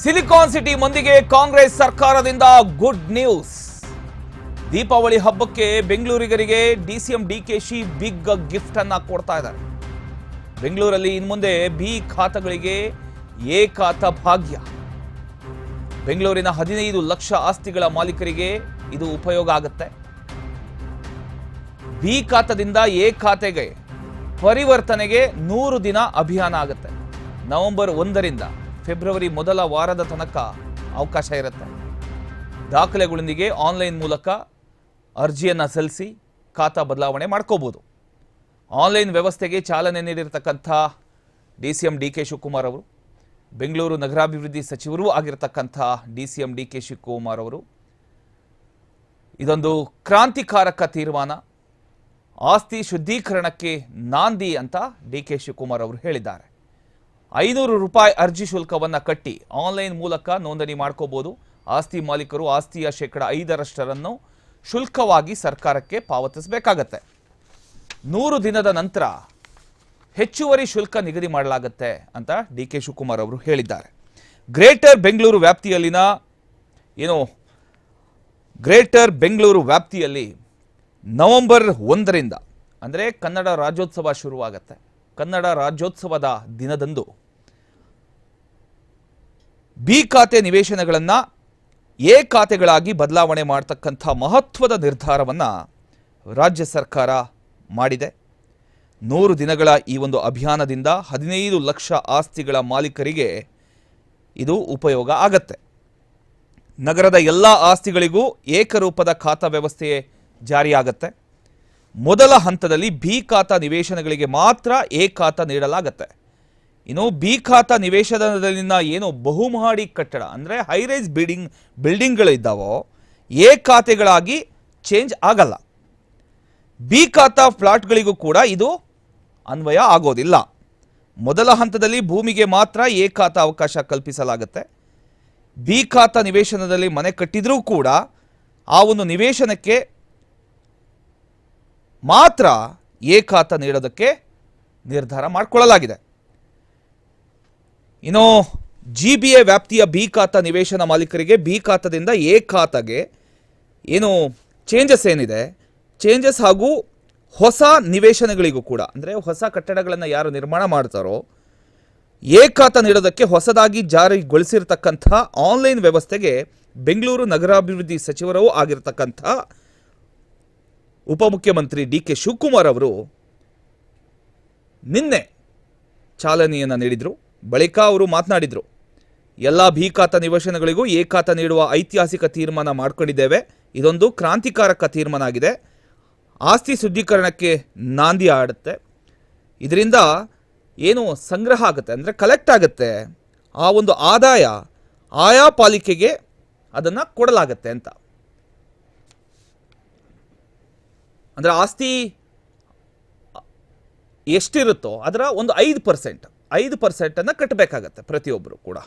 Silicon city ಮಂದಿಗೆ ಕಾಂಗ್ರೆಸ್ ಸರ್ಕಾರದಿಂದ good news. Deepavali ಹಬ್ಬಕ್ಕೆ ಬೆಂಗಳೂರಿಗರಿಗೆ ಡಿಸಿಎಂ ಡಿಕೆಶಿ ಬಿಗ್ ಗಿಫ್ಟ್ ಅನ್ನ ಕೊಡ್ತಾ ಇದ್ದಾರೆ. ಬೆಂಗಳೂರಲ್ಲಿ ಇನ್ಮುಂದೆ ಬಿ ಖಾತಗಳಿಗೆ ಎ ಖಾತ ಭಾಗ್ಯ. ಬೆಂಗಳೂರಿನ ಹದಿನೈದು ಲಕ್ಷ ಆಸ್ತಿಗಳ ಮಾಲೀಕರಿಗೆ ಇದು ಉಪಯೋಗ ಆಗುತ್ತೆ. ಬಿ ಖಾತದಿಂದ ಎ ಖಾತೆಗೆ ಪರಿವರ್ತನೆಗೆ ನೂರು ದಿನ ಅಭಿಯಾನ ಆಗುತ್ತೆ. ನವೆಂಬರ್ ಒಂದರಿಂದ. ಫೆಬ್ರವರಿ ಮೊದಲ ವಾರದ ತನಕ ಅವಕಾಶ ಇರುತ್ತೆ. ದಾಖಲೆಗಳೊಂದಿಗೆ ಆನ್ಲೈನ್ ಮೂಲಕ ಅರ್ಜಿಯನ್ನು ಸಲ್ಲಿಸಿ ಖಾತಾ ಬದಲಾವಣೆ ಮಾಡ್ಕೋಬೋದು. ಆನ್ಲೈನ್ ವ್ಯವಸ್ಥೆಗೆ ಚಾಲನೆ ನೀಡಿರತಕ್ಕಂಥ D C M D K Shivakumar ಅವರು, ಬೆಂಗಳೂರು ನಗರಾಭಿವೃದ್ಧಿ ಸಚಿವರೂ ಆಗಿರತಕ್ಕಂಥ D C M D K Shivakumar ಅವರು, ಇದೊಂದು ಕ್ರಾಂತಿಕಾರಕ ತೀರ್ಮಾನ. ಆಸ್ತಿ ಶುದ್ಧೀಕರಣಕ್ಕೆ ನಾಂದಿ ಅಂತ ಡಿ ಕೆ ಶಿವಕುಮಾರ್ ಅವರು ಹೇಳಿದ್ದಾರೆ. ಐನೂರು ರೂಪಾಯಿ ಅರ್ಜಿ ಶುಲ್ಕವನ್ನು ಕಟ್ಟಿ ಆನ್ಲೈನ್ ಮೂಲಕ ನೋಂದಣಿ ಮಾಡ್ಕೋಬಹುದು ಆಸ್ತಿ ಮಾಲೀಕರು ಆಸ್ತಿಯ ಶೇಕಡ ಐದರಷ್ಟರನ್ನು ಶುಲ್ಕವಾಗಿ ಸರ್ಕಾರಕ್ಕೆ ಪಾವತಿಸಬೇಕಾಗತ್ತೆ. ನೂರು ದಿನದ ನಂತರ ಹೆಚ್ಚುವರಿ ಶುಲ್ಕ ನಿಗದಿ ಮಾಡಲಾಗುತ್ತೆ ಅಂತ ಡಿ ಕೆ ಶಿವಕುಮಾರ್ ಅವರು ಹೇಳಿದ್ದಾರೆ. ಗ್ರೇಟರ್ ಬೆಂಗಳೂರು ವ್ಯಾಪ್ತಿಯಲ್ಲಿನ, ಏನು, ಗ್ರೇಟರ್ ಬೆಂಗಳೂರು ವ್ಯಾಪ್ತಿಯಲ್ಲಿ ನವೆಂಬರ್ ಒಂದರಿಂದ, ಅಂದರೆ ಕನ್ನಡ ರಾಜ್ಯೋತ್ಸವ ಶುರುವಾಗತ್ತೆ. ಕನ್ನಡ ರಾಜ್ಯೋತ್ಸವದ ದಿನದಂದು ಬಿ ಖಾತೆ ನಿವೇಶನಗಳನ್ನು ಎ ಖಾತೆಗಳಾಗಿ ಬದಲಾವಣೆ ಮಾಡತಕ್ಕಂಥ ಮಹತ್ವದ ನಿರ್ಧಾರವನ್ನು ರಾಜ್ಯ ಸರ್ಕಾರ ಮಾಡಿದೆ. ನೂರು ದಿನಗಳ ಈ ಒಂದು ಅಭಿಯಾನದಿಂದ ಹದಿನೈದು ಲಕ್ಷ ಆಸ್ತಿಗಳ ಮಾಲೀಕರಿಗೆ ಇದು ಉಪಯೋಗ ಆಗತ್ತೆ. ನಗರದ ಎಲ್ಲ ಆಸ್ತಿಗಳಿಗೂ ಏಕರೂಪದ ಖಾತಾ ವ್ಯವಸ್ಥೆ ಜಾರಿಯಾಗತ್ತೆ. ಮೊದಲ ಹಂತದಲ್ಲಿ ಬಿ ಖಾತಾ ನಿವೇಶನಗಳಿಗೆ ಮಾತ್ರ ಎ ಖಾತಾ ನೀಡಲಾಗತ್ತೆ. ಇನ್ನು ಬಿ ಖಾತ ನಿವೇಶನದಲ್ಲಿನ ಏನು ಬಹುಮಹಡಿ ಕಟ್ಟಡ, ಅಂದರೆ ಹೈರೈಸ್ ಬಿಲ್ಡಿಂಗ್ ಬಿಲ್ಡಿಂಗ್ಗಳಿದ್ದಾವೋ ಎ ಖಾತೆಗಳಾಗಿ ಚೇಂಜ್ ಆಗಲ್ಲ. ಬಿ ಖಾತ ಫ್ಲಾಟ್ಗಳಿಗೂ ಕೂಡ ಇದು ಅನ್ವಯ ಆಗೋದಿಲ್ಲ. ಮೊದಲ ಹಂತದಲ್ಲಿ ಭೂಮಿಗೆ ಮಾತ್ರ ಎ ಖಾತ ಅವಕಾಶ ಕಲ್ಪಿಸಲಾಗುತ್ತೆ. ಬಿ ಖಾತ ನಿವೇಶನದಲ್ಲಿ ಮನೆ ಕಟ್ಟಿದರೂ ಕೂಡ ಆ ಒಂದು ನಿವೇಶನಕ್ಕೆ ಮಾತ್ರ ಎ ಖಾತ ನೀಡೋದಕ್ಕೆ ನಿರ್ಧಾರ ಮಾಡಿಕೊಳ್ಳಲಾಗಿದೆ. ಇನ್ನು ಜಿ ಬಿ ಎ ವ್ಯಾಪ್ತಿಯ ಬಿ ಖಾತಾ ನಿವೇಶನ ಮಾಲೀಕರಿಗೆ ಬಿ ಖಾತಾದಿಂದ ಎ ಖಾತಾಗೆ ಏನು ಚೇಂಜಸ್ ಏನಿದೆ? ಚೇಂಜಸ್ ಹಾಗೂ ಹೊಸ ನಿವೇಶನಗಳಿಗೂ ಕೂಡ, ಅಂದರೆ ಹೊಸ ಕಟ್ಟಡಗಳನ್ನು ಯಾರು ನಿರ್ಮಾಣ ಮಾಡ್ತಾರೋ, ಎ ಖಾತಾ ನೀಡೋದಕ್ಕೆ ಹೊಸದಾಗಿ ಜಾರಿಗೊಳಿಸಿರ್ತಕ್ಕಂಥ ಆನ್ಲೈನ್ ವ್ಯವಸ್ಥೆಗೆ ಬೆಂಗಳೂರು ನಗರಾಭಿವೃದ್ಧಿ ಸಚಿವರೂ ಆಗಿರ್ತಕ್ಕಂಥ ಉಪಮುಖ್ಯಮಂತ್ರಿ ಡಿ ಕೆ ಶಿವಕುಮಾರ್ ಅವರು ನಿನ್ನೆ ಚಾಲನೆಯನ್ನು ನೀಡಿದರು. ಬಳಿಕ ಅವರು ಮಾತನಾಡಿದರು, ಎಲ್ಲ ಭೀಕಾತ ನಿವೇಶನಗಳಿಗೂ ಏಕಾತ ನೀಡುವ ಐತಿಹಾಸಿಕ ತೀರ್ಮಾನ ಮಾಡ್ಕೊಂಡಿದ್ದೇವೆ. ಇದೊಂದು ಕ್ರಾಂತಿಕಾರಕ ತೀರ್ಮಾನ ಆಗಿದೆ ಆಸ್ತಿ ಶುದ್ಧೀಕರಣಕ್ಕೆ ನಾಂದಿ ಆಡುತ್ತೆ ಇದರಿಂದ ಏನು ಸಂಗ್ರಹ ಆಗುತ್ತೆ ಅಂದರೆ ಕಲೆಕ್ಟ್ ಆಗುತ್ತೆ. ಆ ಒಂದು ಆದಾಯ ಆಯಾ ಪಾಲಿಕೆಗೆ ಅದನ್ನು ಕೊಡಲಾಗತ್ತೆ ಅಂತ. ಅಂದರೆ ಆಸ್ತಿ ಎಷ್ಟಿರುತ್ತೋ ಅದರ ಒಂದು ಐದು ಪರ್ಸೆಂಟ್ ಐದು ಪರ್ಸೆಂಟನ್ನು ಕಟ್ಟಬೇಕಾಗತ್ತೆ ಪ್ರತಿಯೊಬ್ಬರು ಕೂಡ.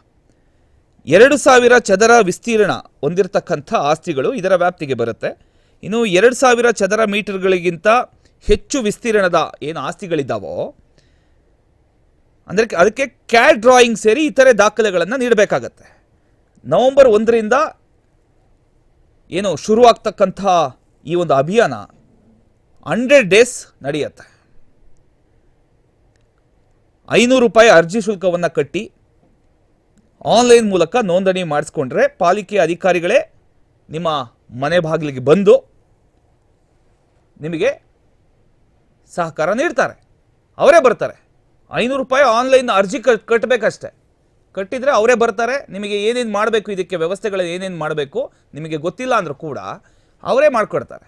ಎರಡು ಸಾವಿರ ಚದರ ವಿಸ್ತೀರ್ಣ ಹೊಂದಿರತಕ್ಕಂಥ ಆಸ್ತಿಗಳು ಇದರ ವ್ಯಾಪ್ತಿಗೆ ಬರುತ್ತೆ. ಇನ್ನು ಎರಡು ಸಾವಿರ ಚದರ ಮೀಟರ್ಗಳಿಗಿಂತ ಹೆಚ್ಚು ವಿಸ್ತೀರ್ಣದ ಏನು ಆಸ್ತಿಗಳಿದ್ದಾವೋ, ಅಂದರೆ ಅದಕ್ಕೆ ಕ್ಯಾಡ್ ಡ್ರಾಯಿಂಗ್ ಸೇರಿ ಇತರೆ ದಾಖಲೆಗಳನ್ನು ನೀಡಬೇಕಾಗತ್ತೆ. ನವಂಬರ್ ಒಂದರಿಂದ ಏನು ಶುರುವಾಗ್ತಕ್ಕಂಥ ಈ ಒಂದು ಅಭಿಯಾನ ಹಂಡ್ರೆಡ್ ಡೇಸ್ ನಡೆಯುತ್ತೆ. ಐನೂರು ರೂಪಾಯಿ ಅರ್ಜಿ ಶುಲ್ಕವನ್ನು ಕಟ್ಟಿ ಆನ್ಲೈನ್ ಮೂಲಕ ನೋಂದಣಿ ಮಾಡಿಸ್ಕೊಂಡ್ರೆ ಪಾಲಿಕೆ ಅಧಿಕಾರಿಗಳೇ ನಿಮ್ಮ ಮನೆ ಬಾಗಿಲಿಗೆ ಬಂದು ನಿಮಗೆ ಸಹಕಾರ ನೀಡ್ತಾರೆ. ಅವರೇ ಬರ್ತಾರೆ. ಐನೂರು ರೂಪಾಯಿ ಆನ್ಲೈನ್ ಅರ್ಜಿ ಕಟ್ ಕಟ್ಟಬೇಕಷ್ಟೆ ಕಟ್ಟಿದರೆ ಅವರೇ ಬರ್ತಾರೆ. ನಿಮಗೆ ಏನೇನು ಮಾಡಬೇಕು, ಇದಕ್ಕೆ ವ್ಯವಸ್ಥೆಗಳು ಏನೇನು ಮಾಡಬೇಕು, ನಿಮಗೆ ಗೊತ್ತಿಲ್ಲ ಅಂದರೂ ಕೂಡ ಅವರೇ ಮಾಡಿಕೊಡ್ತಾರೆ.